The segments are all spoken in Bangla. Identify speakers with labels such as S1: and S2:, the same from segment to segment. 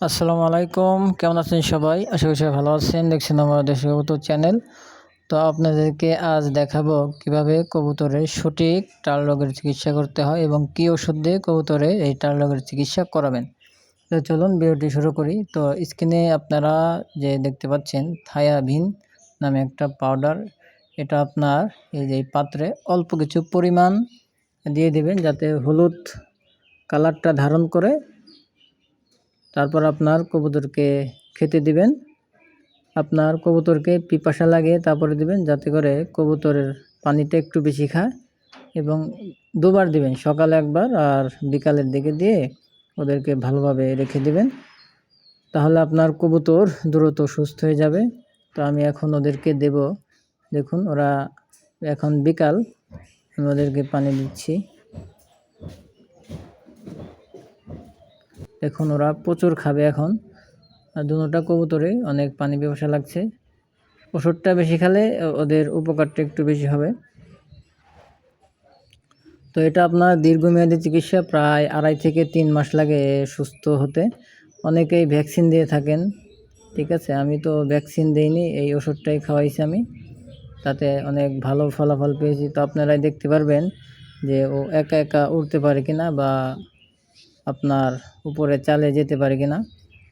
S1: আসসালামু আলাইকুম। কেমন আছেন সবাই? আশা করি সবাই ভালো আছেন। দেখছেন আমার কবুতর চ্যানেল। তো আপনাদেরকে আজ দেখাবো কীভাবে কবুতরের সঠিক টাল রোগের চিকিৎসা করতে হয় এবং কী ওষুধ দিয়ে কবুতরে এই টাল রোগের চিকিৎসা করাবেন। তো চলুন ভিডিওটি শুরু করি। তো স্ক্রিনে আপনারা যে দেখতে পাচ্ছেন, থায়াভিন নামে একটা পাউডার। এটা আপনার এই যে পাত্রে অল্প কিছু পরিমাণ দিয়ে দেবেন যাতে হলুদ কালারটা ধারণ করে তারপর আপনার কবুতরকে খেতে দিবেন। আপনার কবুতরকে পিপাসা লাগে, তারপরে দিবেন যাতে করে কবুতরের পানিটা একটু বেশি খায় এবং দুবার দিবেন, সকালে একবার আর বিকালের দিকে দিয়ে ওদেরকে ভালোভাবে রেখে দিবেন। তাহলে আপনার কবুতর দ্রুত সুস্থ হয়ে যাবে। তো আমি এখন ওদেরকে দেব। দেখুন, ওরা এখন বিকাল, আমি ওদেরকে পানি দিচ্ছি। এখন ওরা প্রচুর খাবে এখন। আর দুটা কবুতরে অনেক পানি ব্যবসা লাগছে। ওষুধটা বেশি খেলে ওদের উপকারটা একটু বেশি হবে। তো এটা আপনার দীর্ঘমেয়াদী চিকিৎসা, প্রায় আড়াই থেকে তিন মাস লাগে সুস্থ হতে। অনেকেই ভ্যাকসিন দিয়ে থাকেন, ঠিক আছে? আমি তো ভ্যাকসিন দিইনি, এই ওষুধটাই খাওয়াইছি আমি। তাতে অনেক ভালো ফলাফল পেয়েছি। তো আপনারাই দেখতে পারবেন যে ও একা একা উঠতে পারে কিনা বা আপনার উপরে চালে যেতে পারে কি না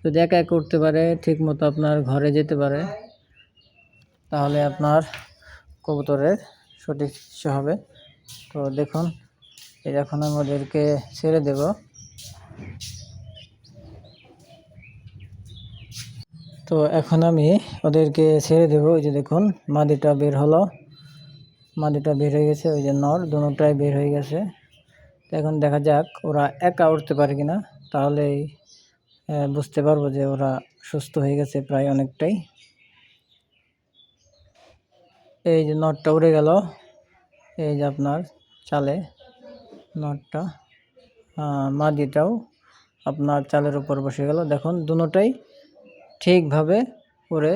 S1: যদি একা একা করতে পারে ঠিক মতো আপনার ঘরে যেতে পারে, তাহলে আপনার কবুতরের সঠিক চিকিৎসা হবে। তো দেখুন এই এখন আমি ওদেরকে ছেড়ে দেব। তো এখন আমি ওদেরকে ছেড়ে দেব। ওই যে দেখুন মাদিটা বের হলো। মাদিটা বের হয়ে গেছে, ওই যে নর দুটাই বের হয়ে গেছে। এখন দেখা যাক ওরা একা উঠতে পারে কিনা। তাহলেই বুঝতে পারব যে ওরা সুস্থ হয়ে গেছে প্রায় অনেকটাই। এই যে নটটা উড়ে গেল। এই যে আপনার চালে নটটা মাদিটাও আপনার চালের উপর বসে গেল। দেখুন, দুটাই ঠিকভাবে উড়ে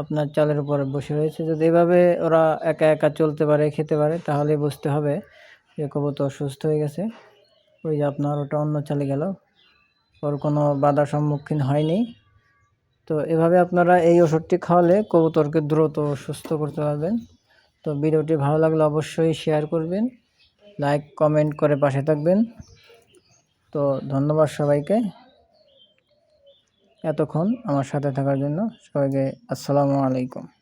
S1: আপনার চালের উপরে বসে রয়েছে। যদি এভাবে ওরা একা একা চলতে পারে, খেতে পারে তাহলে বুঝতে হবে যে কবুতর সুস্থ হয়ে গেছে। ওই যে আপনার ওটা অন্য চলে গেল। ওর কোনো বাধার সম্মুখীন হয়নি। তো এভাবে আপনারা এই ওষুধটি খাওয়ালে কবুতরকে দ্রুত সুস্থ করতে পারবেন। তো ভিডিওটি ভালো লাগলে অবশ্যই শেয়ার করবেন, লাইক, কমেন্ট করে পাশে থাকবেন। তো ধন্যবাদ সবাইকে এতক্ষণ আমার সাথে থাকার জন্য। সবাইকে আসসালামু আলাইকুম।